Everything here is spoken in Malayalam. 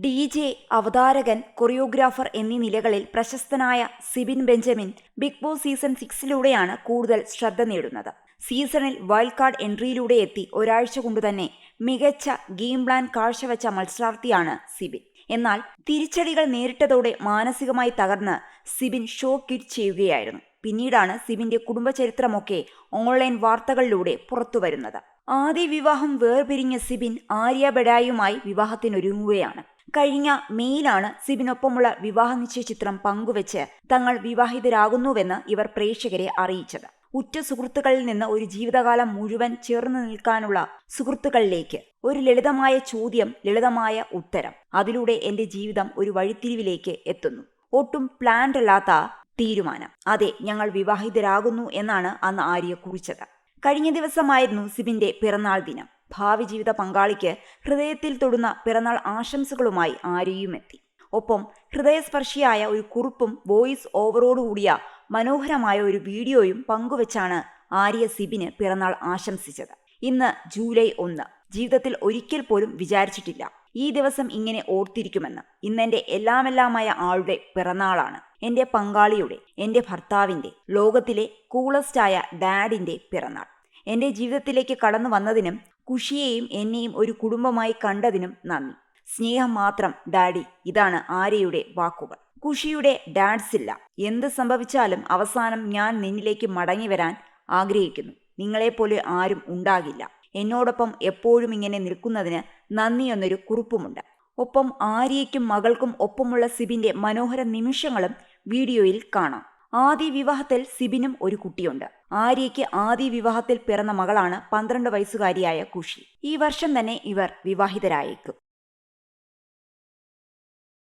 ഡി ജെ അവതാരകൻ കൊറിയോഗ്രാഫർ എന്നീ നിലകളിൽ പ്രശസ്തനായ Sibin Benjamin Big Boss season സിക്സിലൂടെയാണ് കൂടുതൽ ശ്രദ്ധ നേടുന്നത്. സീസണിൽ വൈൽഡ് കാർഡ് എൻട്രിയിലൂടെ എത്തി ഒരാഴ്ച കൊണ്ടുതന്നെ മികച്ച ഗെയിം പ്ലാൻ കാഴ്ചവെച്ച മത്സരാർത്ഥിയാണ് സിബിൻ. എന്നാൽ തിരിച്ചടികൾ നേരിട്ടതോടെ മാനസികമായി തകർന്ന് സിബിൻ ഷോ കിറ്റ് ചെയ്യുകയായിരുന്നു. പിന്നീടാണ് സിബിന്റെ കുടുംബചരിത്രമൊക്കെ ഓൺലൈൻ വാർത്തകളിലൂടെ പുറത്തുവരുന്നത്. ആദ്യ വിവാഹം വേർപിരിഞ്ഞ സിബിൻ ആര്യ ബഡായുമായി വിവാഹത്തിനൊരുങ്ങുകയാണ്. കഴിഞ്ഞ മെയിലാണ് സിബിനൊപ്പമുള്ള വിവാഹ നിശ്ചയ ചിത്രം പങ്കുവച്ച് തങ്ങൾ വിവാഹിതരാകുന്നുവെന്ന് ഇവർ പ്രേക്ഷകരെ അറിയിച്ചത്. ഉറ്റ സുഹൃത്തുക്കളിൽ നിന്ന് ഒരു ജീവിതകാലം മുഴുവൻ ചേർന്ന് നിൽക്കാനുള്ള സുഹൃത്തുക്കളിലേക്ക് ഒരു ലളിതമായ ചോദ്യം ലളിതമായ ഉത്തരം. അതിലൂടെ എന്റെ ജീവിതം ഒരു വഴിത്തിരിവിലേക്ക് എത്തുന്നു. ഒട്ടും പ്ലാൻഡ് അല്ലാത്ത തീരുമാനം. അതെ ഞങ്ങൾ വിവാഹിതരാകുന്നു എന്നാണ് അന്ന് ആര്യ കുറിച്ചത്. കഴിഞ്ഞ ദിവസമായിരുന്നു സിബിന്റെ പിറന്നാൾ ദിനം. ഭാവി ജീവിത പങ്കാളിക്ക് ഹൃദയത്തിൽ തൊടുന്ന പിറന്നാൾ ആശംസകളുമായി ആരെയും എത്തി. ഒപ്പം ഹൃദയസ്പർശിയായ ഒരു കുറിപ്പും വോയിസ് ഓവറോടുകൂടിയ മനോഹരമായ ഒരു വീഡിയോയും പങ്കുവച്ചാണ് ആര്യ സിബിന് പിറന്നാൾ ആശംസിച്ചത്. ഇന്ന് ജൂലൈ ഒന്ന്. ജീവിതത്തിൽ ഒരിക്കൽ പോലും വിചാരിച്ചിട്ടില്ല. ഈ ദിവസം ഇങ്ങനെ ഓർത്തിരിക്കുമെന്ന്. ഇന്നെന്റെ എല്ലാമെല്ലാമായ ആളുടെ പിറന്നാളാണ്. എന്റെ പങ്കാളിയുടെ എന്റെ ഭർത്താവിന്റെ ലോകത്തിലെ കൂളസ്റ്റായ ഡാഡിന്റെ പിറന്നാൾ. എന്റെ ജീവിതത്തിലേക്ക് കടന്നു വന്നതിനും കുഷിയെയും എന്നെയും ഒരു കുടുംബമായി കണ്ടതിനും നന്ദി. സ്നേഹം മാത്രം ഡാഡി ഇതാണ് ആര്യയുടെ വാക്കുകൾ. കുഷിയുടെ ഡാഡ്സ് ഇല്ല. എന്ത് സംഭവിച്ചാലും അവസാനം ഞാൻ നിന്നിലേക്ക് മടങ്ങി വരാൻ ആഗ്രഹിക്കുന്നു. നിങ്ങളെപ്പോലെ ആരും ഉണ്ടാകില്ല. എന്നോടൊപ്പം എപ്പോഴും ഇങ്ങനെ നിൽക്കുന്നതിന് നന്ദി എന്നൊരു കുറിപ്പുമുണ്ട്. ഒപ്പം ആര്യയ്ക്കും മകൾക്കും ഒപ്പമുള്ള സിബിന്റെ മനോഹര നിമിഷങ്ങളും വീഡിയോയിൽ കാണാം. ആദ്യ വിവാഹത്തിൽ സിബിനും ഒരു കുട്ടിയുണ്ട്. ആര്യയ്ക്ക് ആദ്യ വിവാഹത്തിൽ പിറന്ന മകളാണ് പന്ത്രണ്ട് വയസ്സുകാരിയായ കുഷി ഈ വർഷം തന്നെ ഇവർ വിവാഹിതരായേക്കും.